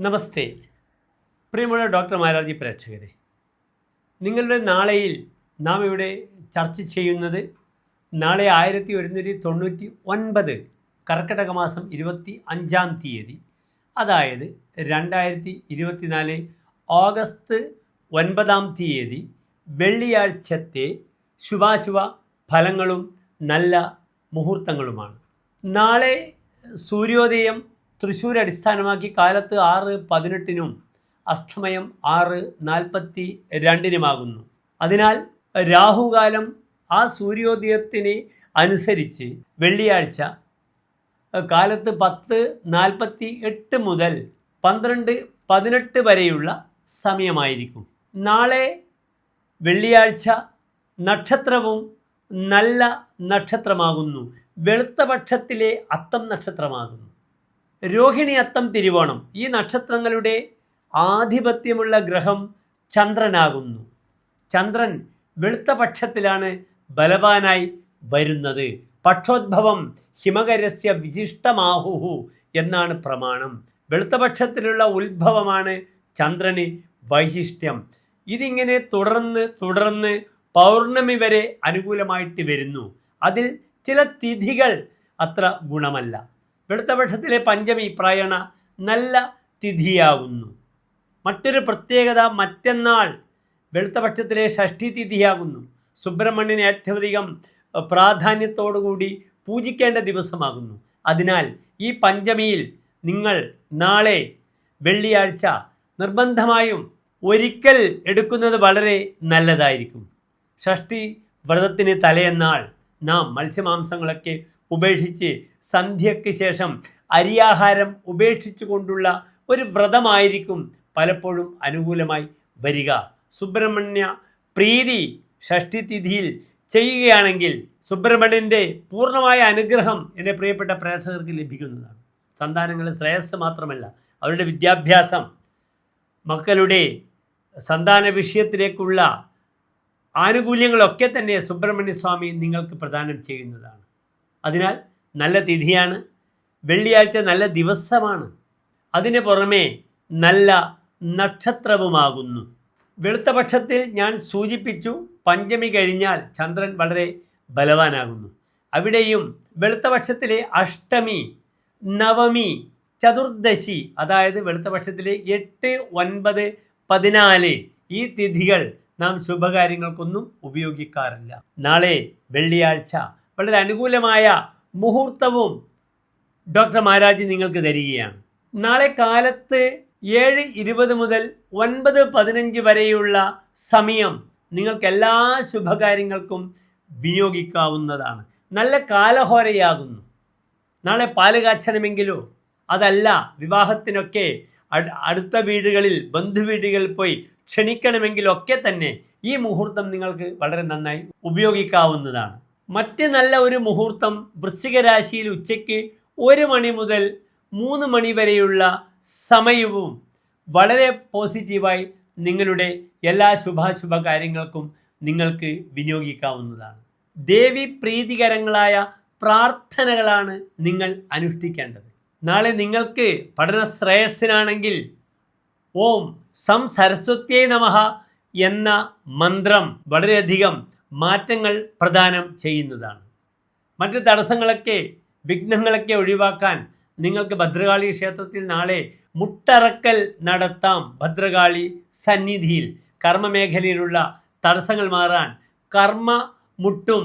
നമസ്തേ. പ്രിയമുള്ള ഡോക്ടർ മാരാജി പ്രേക്ഷകരെ നിങ്ങളുടെ നാളെയിൽ നാം ഇവിടെ ചർച്ച ചെയ്യുന്നത് നാളെ ആയിരത്തി ഒരുന്നൂറ്റി തൊണ്ണൂറ്റി ഒൻപത് കർക്കിടക മാസം ഇരുപത്തി അഞ്ചാം തീയതി അതായത് രണ്ടായിരത്തി ഇരുപത്തിനാല് ഓഗസ്റ്റ് ഒൻപതാം തീയതി വെള്ളിയാഴ്ചത്തെ ശുഭാശുഭ ഫലങ്ങളും നല്ല മുഹൂർത്തങ്ങളുമാണ്. നാളെ സൂര്യോദയം തൃശ്ശൂർ അടിസ്ഥാനമാക്കി കാലത്ത് ആറ് പതിനെട്ടിനും അസ്തമയം ആറ് നാൽപ്പത്തി രണ്ടിനുമാകുന്നു. അതിനാൽ രാഹുകാലം ആ സൂര്യോദയത്തിന് അനുസരിച്ച് വെള്ളിയാഴ്ച കാലത്ത് പത്ത് നാൽപ്പത്തി എട്ട് മുതൽ പന്ത്രണ്ട് പതിനെട്ട് വരെയുള്ള സമയമായിരിക്കും. നാളെ വെള്ളിയാഴ്ച നക്ഷത്രവും നല്ല നക്ഷത്രമാകുന്നു. വെളുത്ത പക്ഷത്തിലെ അത്തം നക്ഷത്രമാകുന്നു. രോഹിണി അത്തം തിരുവോണം. ഈ നക്ഷത്രങ്ങളുടെ ആധിപത്യമുള്ള ഗ്രഹം ചന്ദ്രനാകുന്നു. ചന്ദ്രൻ വെളുത്ത പക്ഷത്തിലാണ് ബലവാനായി വരുന്നത്. പക്ഷോദ്ഭവം ഹിമകരസ്യ വിശിഷ്ടമാഹുഹു എന്നാണ് പ്രമാണം. വെളുത്ത പക്ഷത്തിലുള്ള ഉത്ഭവമാണ് ചന്ദ്രന് വൈശിഷ്ട്യം. ഇതിങ്ങനെ തുടർന്ന് തുടർന്ന് പൗർണമി വരെ അനുകൂലമായിട്ട് വരുന്നു. അതിൽ ചില തിഥികൾ അത്ര ഗുണമല്ല. വെളുത്തപക്ഷത്തിലെ പഞ്ചമി പ്രയണ നല്ല തിഥിയാകുന്നു. മറ്റൊരു പ്രത്യേകത മറ്റന്നാൾ വെളുത്തപക്ഷത്തിലെ ഷഷ്ടി തിഥിയാകുന്നു. സുബ്രഹ്മണ്യനെ ഏറ്റവും അധികം പ്രാധാന്യത്തോടുകൂടി പൂജിക്കേണ്ട ദിവസമാകുന്നു. അതിനാൽ ഈ പഞ്ചമിയിൽ നിങ്ങൾ നാളെ വെള്ളിയാഴ്ച നിർബന്ധമായും ഒരിക്കൽ എടുക്കുന്നത് വളരെ നല്ലതായിരിക്കും. ഷഷ്ടി വ്രതത്തിന് തലേന്നാൾ നാം മത്സ്യമാംസങ്ങളൊക്കെ ഉപേക്ഷിച്ച് സന്ധ്യയ്ക്ക് ശേഷം അരിയാഹാരം ഉപേക്ഷിച്ചു കൊണ്ടുള്ള ഒരു വ്രതമായിരിക്കും പലപ്പോഴും അനുകൂലമായി വരിക. സുബ്രഹ്മണ്യ പ്രീതി ഷഷ്ടി തിഥിയിൽ ചെയ്യുകയാണെങ്കിൽ സുബ്രഹ്മണ്യന്റെ പൂർണമായ അനുഗ്രഹം എന്റെ പ്രിയപ്പെട്ട പ്രേക്ഷകർക്ക് ലഭിക്കുന്നതാണ്. സന്താനങ്ങളുടെ ശ്രേയസ് മാത്രമല്ല അവരുടെ വിദ്യാഭ്യാസം മക്കളുടെ സന്താന വിഷയത്തിലേക്കുള്ള ആനുകൂല്യങ്ങളൊക്കെ തന്നെ സുബ്രഹ്മണ്യ സ്വാമി നിങ്ങൾക്ക് പ്രദാനം ചെയ്യുന്നതാണ്. അതിനാൽ നല്ല തിഥിയാണ്. വെള്ളിയാഴ്ച നല്ല ദിവസമാണ്. അതിന് പുറമേ നല്ല നക്ഷത്രവുമാകുന്നു. വെളുത്ത പക്ഷത്തിൽ ഞാൻ സൂചിപ്പിച്ചു പഞ്ചമി കഴിഞ്ഞാൽ ചന്ദ്രൻ വളരെ ബലവാനാകുന്നു. അവിടെയും വെളുത്ത പക്ഷത്തിലെ അഷ്ടമി നവമി ചതുർദശി അതായത് വെളുത്ത പക്ഷത്തിലെ എട്ട് ഒൻപത് പതിനാല് ഈ തിഥികൾ നാം ശുഭകാര്യങ്ങൾക്കൊന്നും ഉപയോഗിക്കാറില്ല. നാളെ വെള്ളിയാഴ്ച. വളരെ അനുകൂലമായ മുഹൂർത്തവും ഡോക്ടർ മാരാജി നിങ്ങൾക്ക് തരികയാണ്. നാളെ കാലത്ത് ഏഴ് ഇരുപത് മുതൽ ഒൻപത് പതിനഞ്ച് വരെയുള്ള സമയം നിങ്ങൾക്ക് എല്ലാ ശുഭകാര്യങ്ങൾക്കും വിനിയോഗിക്കാവുന്നതാണ്. നല്ല കാലഹോരയാകുന്നു. നാളെ പാൽ അതല്ല വിവാഹത്തിനൊക്കെ അടുത്ത വീടുകളിൽ ബന്ധുവീടുകളിൽ പോയി ക്ഷണിക്കണമെങ്കിലൊക്കെ തന്നെ ഈ മുഹൂർത്തം നിങ്ങൾക്ക് വളരെ നന്നായി ഉപയോഗിക്കാവുന്നതാണ്. മറ്റ് നല്ല ഒരു മുഹൂർത്തം വൃശ്ചിക രാശിയിൽ ഉച്ചയ്ക്ക് ഒരു മണി മുതൽ മൂന്ന് മണി വരെയുള്ള സമയവും വളരെ പോസിറ്റീവായി നിങ്ങളുടെ എല്ലാ ശുഭാശുഭ കാര്യങ്ങൾക്കും നിങ്ങൾക്ക് വിനിയോഗിക്കാവുന്നതാണ്. ദേവി പ്രീതികരങ്ങളായ പ്രാർത്ഥനകളാണ് നിങ്ങൾ അനുഷ്ഠിക്കേണ്ടത്. നാളെ നിങ്ങൾക്ക് പഠന ശ്രേയസ്സിനാണെങ്കിൽ ഓം സം സരസ്വത്യേ നമ എന്ന മന്ത്രം വളരെയധികം മാറ്റങ്ങൾ പ്രദാനം ചെയ്യുന്നതാണ്. മറ്റ് തടസ്സങ്ങളൊക്കെ വിഘ്നങ്ങളൊക്കെ ഒഴിവാക്കാൻ നിങ്ങൾക്ക് ഭദ്രകാളി ക്ഷേത്രത്തിൽ നാളെ മുട്ടറക്കൽ നടത്താം. ഭദ്രകാളി സന്നിധിയിൽ കർമ്മമേഖലയിലുള്ള തടസ്സങ്ങൾ മാറാൻ കർമ്മ മുട്ടും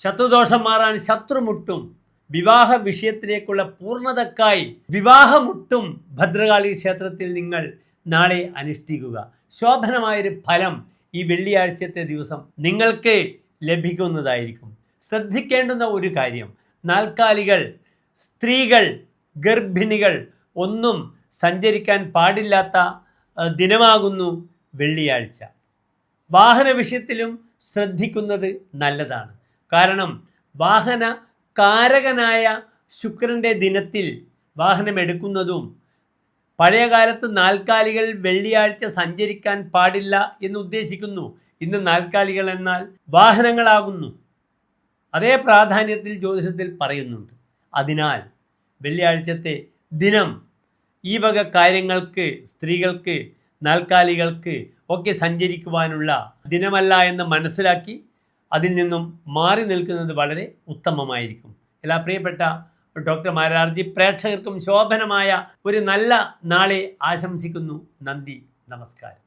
ശത്രുദോഷം മാറാൻ ശത്രുമുട്ടും വിവാഹ വിഷയത്തിലേക്കുള്ള പൂർണതക്കായി വിവാഹമുട്ടും ഭദ്രകാളി ക്ഷേത്രത്തിൽ നിങ്ങൾ നാളെ അനുഷ്ഠിക്കുക. ശോഭനമായൊരു ഫലം ഈ വെള്ളിയാഴ്ചത്തെ ദിവസം നിങ്ങൾക്ക് ലഭിക്കുന്നതായിരിക്കും. ശ്രദ്ധിക്കേണ്ടുന്ന ഒരു കാര്യം നാൽക്കാലികൾ സ്ത്രീകൾ ഗർഭിണികൾ ഒന്നും സഞ്ചരിക്കാൻ പാടില്ലാത്ത ദിനമാകുന്നു വെള്ളിയാഴ്ച. വാഹന വിഷയത്തിലും ശ്രദ്ധിക്കുന്നത് നല്ലതാണ്. കാരണം വാഹന കാരകനായ ശുക്രന്റെ ദിനത്തിൽ വാഹനം എടുക്കുന്നതും പഴയകാലത്ത് നാൽക്കാലികൾ വെള്ളിയാഴ്ച സഞ്ചരിക്കാൻ പാടില്ല എന്ന് ഉദ്ദേശിക്കുന്നു. ഇന്ന് നാൽക്കാലികൾ എന്നാൽ വാഹനങ്ങളാകുന്നു. അതേ പ്രാധാന്യത്തിൽ ജ്യോതിഷത്തിൽ പറയുന്നുണ്ട്. അതിനാൽ വെള്ളിയാഴ്ചത്തെ ദിനം ഈ വക കാര്യങ്ങൾക്ക് സ്ത്രീകൾക്ക് നാൽക്കാലികൾക്ക് ഒക്കെ സഞ്ചരിക്കുവാനുള്ള ദിനമല്ല എന്ന് മനസ്സിലാക്കി അതിൽ നിന്നും മാറി നിൽക്കുന്നത് വളരെ ഉത്തമമായിരിക്കും. എല്ലാ പ്രിയപ്പെട്ട ഡോക്ടർ മാരാർജി പ്രേക്ഷകർക്കും ശോഭനമായ ഒരു നല്ല നാളെ ആശംസിക്കുന്നു. നന്ദി നമസ്കാരം.